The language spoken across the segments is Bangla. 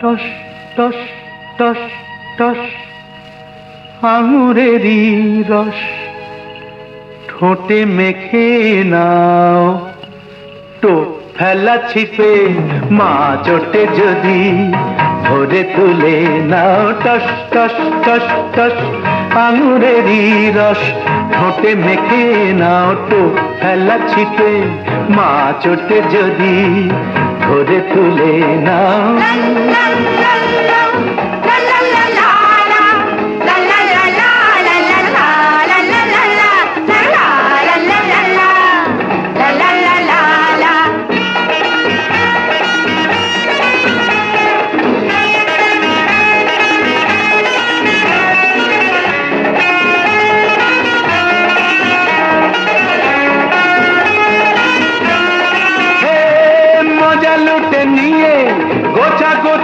টস টস টস টস। আঙুরেরই রস। ঠোঁটে মেখে নাও। তো ফেলা ছিপে, মা চোটে যদি ধরে তুলে নাও। টস টস টস টস, আঙুরেরই রস। ঠোঁটে মেখে নাও। তো ফেলা ছিপে, মা চোটে যদি ধরে তুলে নাও।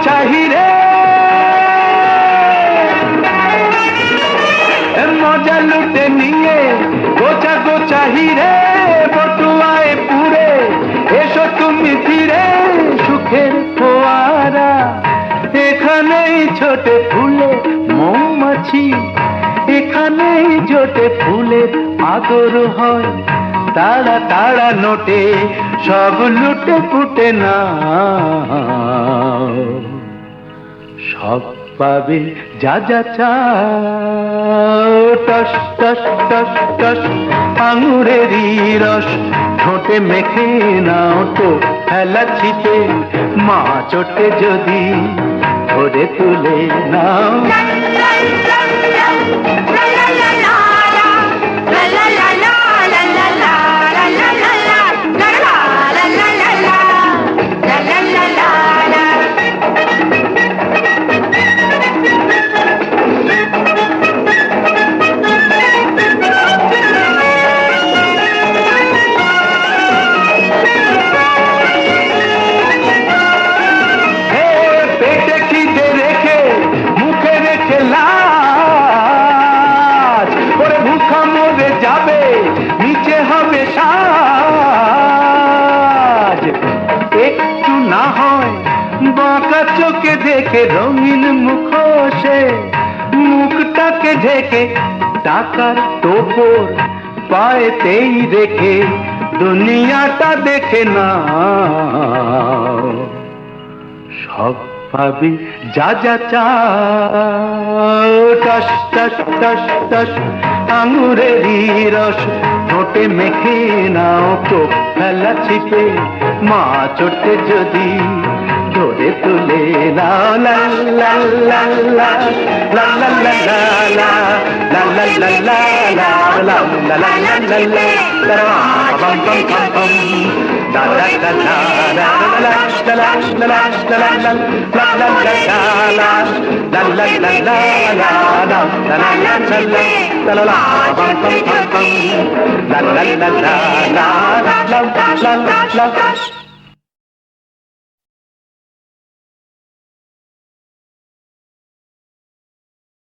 গোছা মজা লুটে নিয়ে, গোছা গোছা হিরে, বটুয়ায় পুরে এসো তুমি ফিরে, সুখের ফোয়ারা। এখানেই ছোটে ফুলে মৌমাছি, এখানেই জোটে ফুলের আদর হয়। তাড়া তাড়া নোটে, সব লুটে ফুটে না সব পাবে যা যা টস টস টস টস আঙুরেরই রস ঠোঁটে মেখে নাও তো ফেলা ছিপে মা চোটে যদি ধরে তুলে নাও নিচে হবে সাজ। একটু না হয়, বাঁকা চোখে দেখে রঙিন মুখোশে, মুখটাকে ঢেকে টাকার টোপর পায়েতেই রেখে দুনিয়াটা দেখে না সব পাবি। যা যা চাও টস টস টস আঙুরেরই রস। ঠোঁটে মেখে নাও তো, ফেলা ছিপে। মা চোটে যদি దొరెతులే la la la la la